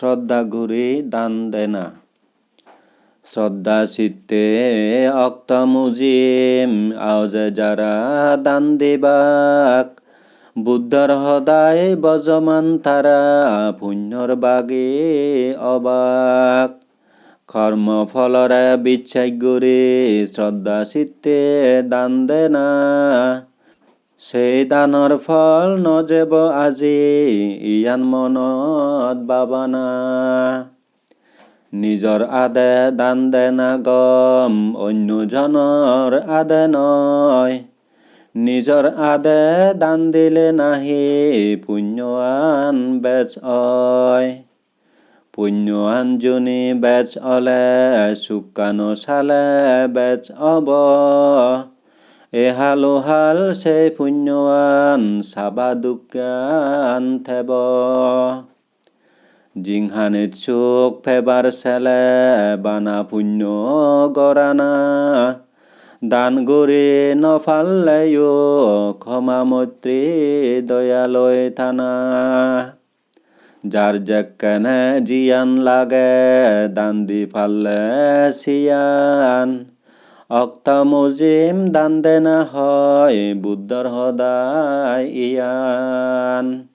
শ্রদ্ধা ঘুরি দান দেনা। শ্রদ্ধা চিত্তে অক্ত মুজিম, আওজে যারা দান দিবাক। বুদ্ধর সদায় বজমান তারা পুণ্যৰ বাগে অবাক। কৰ্ম ফলৰে বিশ্বাস কৰি শ্ৰদ্ধা চিত্তে দান দেনা। সেই দানৰ ফল নজেব আজি, ইয়ান মনত বাবানা। নিজৰ আদে দান দেনা গম অন্যজনৰ আদে নয়। নিজৰ আদে দান দিলে নাহি, পুণ্যৱান বেচ অয়। পুণ্যৱান জনী বেচ অলে, চুকানো চালে বেচ অব। এহালো হাল সে পুণ্যৱান, চাবা দুকান থেব। জিংহানিত চুক ফেবার চেলে, বানা পুণ্য গৰানা। দান গৰি নফালেও ক্ষমা মৈত্ৰী দয়ালয় থানা। যাৰ যেকেনে জিয়ান লাগে, দান দি ফালে চিয়ান। অক্তা মুজিম দান দেনা হয় বুদ্ধৰ সদায় ইয়ান।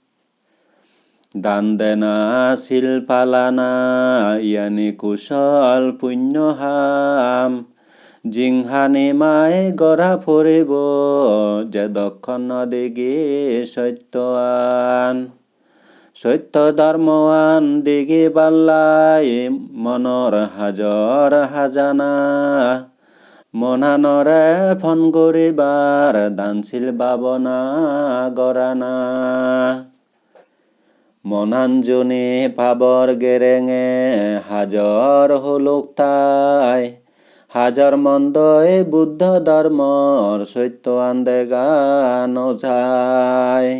দান দেনা শিল পালানা, ইয়ানি কুশল পুণ্য হাম। জিংহানি মাই গৰা ফুৰিব, যে দক্ষণ দিগি সত্যৱান সত্য ধৰ্মৱান দিগি বাল্লাই, মনৰ হাজৰ হাজানা। মনানৰে ফোন কৰিবাৰ দানশীল বাবনা গৰানা মনাঞ্জনী পাবৰ গেৰেঙে হাজৰ হলুক তাই। হাজাৰ মন্দই বুদ্ধ ধৰ্মৰ সত্য আন্দেগা নজায়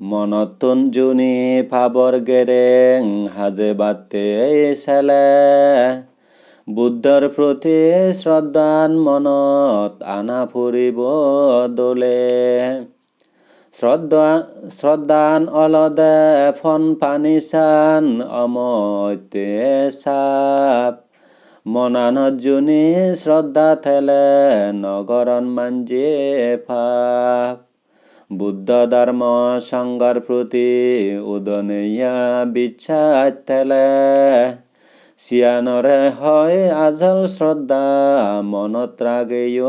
মনত তুঞ্জুনি পাবৰ গেৰেং হাজে বাতে চেলে বুদ্ধৰ প্ৰতি শ্ৰদ্ধান মনত আনা ফুৰিব দলে। শ্ৰদ্ধা শ্ৰদ্ধান অলদে ফন পানী চান, অমতে চাপ। মনানত জুনি শ্ৰদ্ধা থেলে নগৰন মাঞ্জে ফাপ। বুদ্ধ ধৰ্ম সংঘৰ প্ৰতি উদনীয়া বিশ্বাস থেলে। চিয়ানৰে হয় আজল শ্ৰদ্ধা মনত ৰাগেয়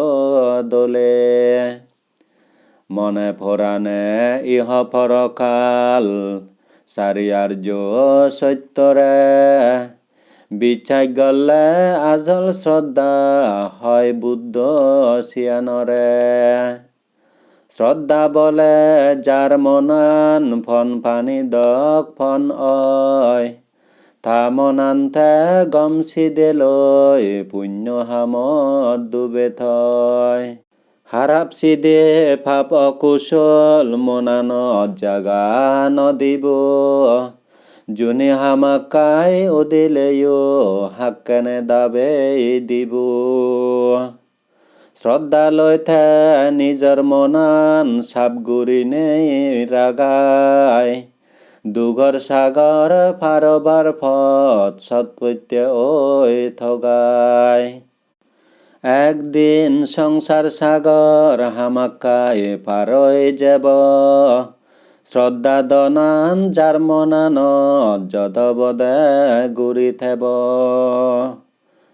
দলে। মনে ফৰানে ইহ পৰকাল চাৰিয়াৰ্য সত্যৰে। বিচাৰ গলে আজল শ্ৰদ্ধা হয় বুদ্ধ চিয়ানৰে শ্ৰদ্ধা বলে যাৰ মনান ফন পানী দক ফন অয় তা মনান্তে গম চিদেলৈ পুণ্য হামত ডুবে থয়। হারাপ চিদে পাপ অকুশল মনানত জাগা নদিব। যোনে হামাকাই ওদিলেও হাক্কেনে দাবে। দিব শ্ৰদ্ধালৈ থে নিজৰ মনান চাপগুৰি নেই ৰাগাই। দুঘৰ সাগৰ ফাৰবাৰ ফত সৎপত্য ঐ থগাই। একদিন সংসার সাগর হামাকাই পারই যাব। শ্ৰদ্ধা দনান যাৰ মনানত যদবদে গুৰি থেব।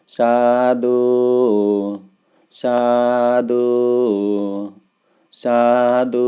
সাধু সাধু সাধু।